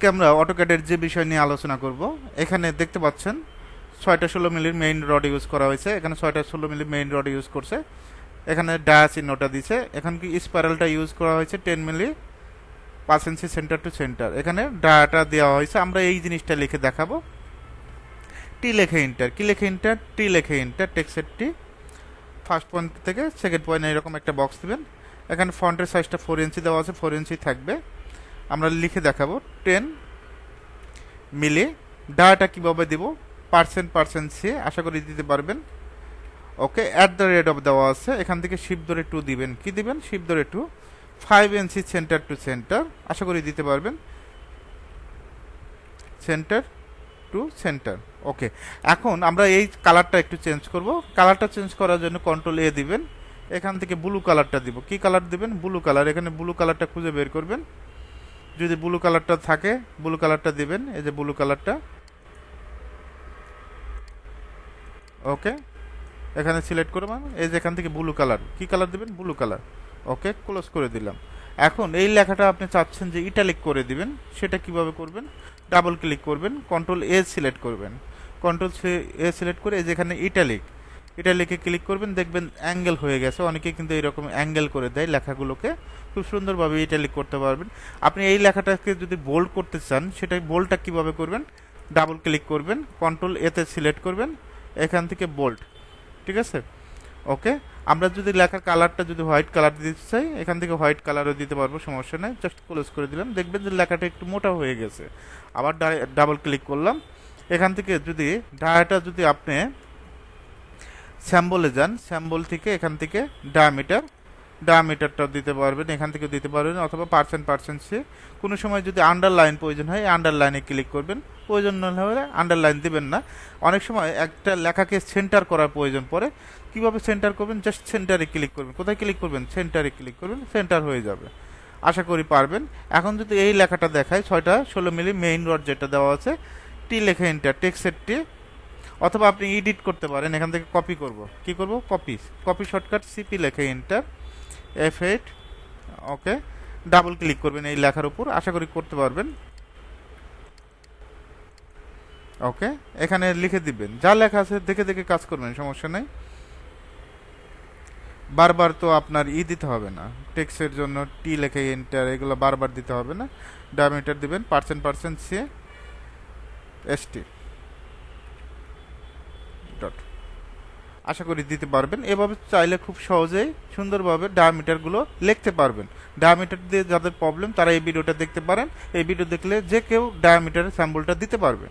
আমরা অটোক্যাডের যে বিষয় নিয়ে আলোচনা করব, এখানে দেখতে পাচ্ছেন ছয়টা ষোলো মিলির মেইন রড ইউজ করা হয়েছে। এখানে ছয়টা ষোলো মিলি মেইন রড ইউজ করছে। এখানে ডায়া চিহ্নটা দিছে। এখানে কি স্পাইরালটা ইউজ করা হয়েছে টেন মিলি পাঁচ ইঞ্চি সেন্টার টু সেন্টার এখানে ডায়াটা দেওয়া হয়েছে। আমরা এই জিনিসটা লিখে দেখাবো। টি লেখে ইন্টার কি লেখে ইন্টার টি লেখে ইন্টার টেক্সের টি ফার্স্ট পয়েন্ট থেকে সেকেন্ড পয়েন্ট এরকম একটা বক্স দেবেন। এখানে ফন্টের সাইজটা ফোর ইঞ্চি দেওয়া আছে। ফোর ইঞ্চি থাকবে। আমরা লিখে দেখাবো টেন মিলে ডাটা কীভাবে দেব? পার্সেন্ট পার্সেন্ট সে আশা করি দিতে পারবেন। Okay at the rate of দেওয়া আছে। এখান থেকে শিপ ধরে টু দিবেন। কি দিবেন? শিপ ধরে two five inch centre to centre আশা করি দিতে পারবেন। সেন্টার টু সেন্টার ওকে এখন আমরা এই কালারটা একটু চেঞ্জ করব। কালারটা চেঞ্জ করার জন্য কন্ট্রোল এ দিবেন। এখান থেকে ব্লু কালারটা দিব। কি কালার দিবেন? ব্লু কালার এখানে ব্লু কালারটা খুঁজে বের করবেন। যদি ব্লু কালারটা থাকে ব্লু কালারটা দিবেন, এই যে ব্লু কালারটা ওকে এখানে সিলেক্ট করবেন এই যে এখান থেকে ব্লু কালার কি কালার দিবেন? ব্লু কালার ওকে ক্লোজ করে দিলাম। এখন এই লেখাটা আপনি চাচ্ছেন যে ইটালিক করে দিবেন, সেটা কীভাবে করবেন? ডাবল ক্লিক করবেন কন্ট্রোল এ সিলেক্ট করবেন। কন্ট্রোল এ সিলেক্ট করে এই যে এখানে ইটালিক লিখে ক্লিক করবেন, দেখবেন অ্যাঙ্গেল হয়ে গেছে। অনেকে কিন্তু এরকম অ্যাঙ্গেল করে দেয় লেখাগুলোকে। খুব সুন্দরভাবে ইটালিক করতে পারবেন। আপনি এই লেখাটাকে যদি বোল্ড করতে চান, সেটা বোল্ডটা কীভাবে করবেন? ডাবল ক্লিক করবেন কন্ট্রোল এতে সিলেক্ট করবেন, এখান থেকে বোল্ড ঠিক আছে? ওকে আমরা যদি লেখার কালারটা যদি হোয়াইট কালার দিতে চাই, এখান থেকে হোয়াইট কালারও দিতে পারব, সমস্যা নেই। জাস্ট ক্লোজ করে দিলাম। দেখবেন যে লেখাটা একটু মোটা হয়ে গেছে। আবার ডাবল ক্লিক করলাম। এখান থেকে যদি ডায়াটা যদি আপনি স্যাম্বলে যান। স্যাম্বল থেকে এখান থেকে ডায়ামিটার ডায়ামিটারটাও দিতে পারবেন, এখান থেকে দিতে পারবেন, অথবা পার্সেন্ট পার্সেন্ট সে। কোনো সময় যদি আন্ডারলাইন প্রয়োজন হয় আন্ডারলাইনে ক্লিক করবেন। প্রয়োজন না হলে আন্ডারলাইন দিবেন না। অনেক সময় একটা লেখাকে সেন্টার করার প্রয়োজন পড়ে। কীভাবে সেন্টার করবেন? জাস্ট সেন্টারে ক্লিক করবেন। কোথায় ক্লিক করবেন? সেন্টারে ক্লিক করবেন সেন্টার হয়ে যাবে। আশা করি পারবেন। এখন যদি এই লেখাটা দেখায় ছয়টা ষোলো মিলি মেইন রড যেটা দেওয়া আছে, টি লেখা এন্টার টেক্সের টি অথবা আপনি এডিট করতে পারেন, এখান থেকে কপি করব। কি করব? কপি কপি শর্টকাট সিপি লেখে enter F eight okay double click করবেন এই লেখার উপর, আশা করি করতে পারবেন। ওকে এখানে লিখে দিবেন, যা লেখা আছে দেখে দেখে কাজ করবেন, সমস্যা নেই। বারবার তো আপনার ই দিতে হবে না, টেক্সের জন্য টি লেখে এন্টার এগুলো বারবার দিতে হবে না। ডায়ামিটার দিবেন পার্সেন্ট পার্সেন্ট সে এসটি ডট আশা করি দিতে পারবেন। এভাবে চাইলে খুব সহজেই সুন্দরভাবে ডায়ামিটারগুলো লিখতে পারবেন। ডায়ামিটার দিয়ে যাদের প্রবলেম তারা এই ভিডিওটা দেখতে পারেন। এই ভিডিও দেখলে যে কেউ ডায়ামিটারের স্যাম্পলটা দিতে পারবেন।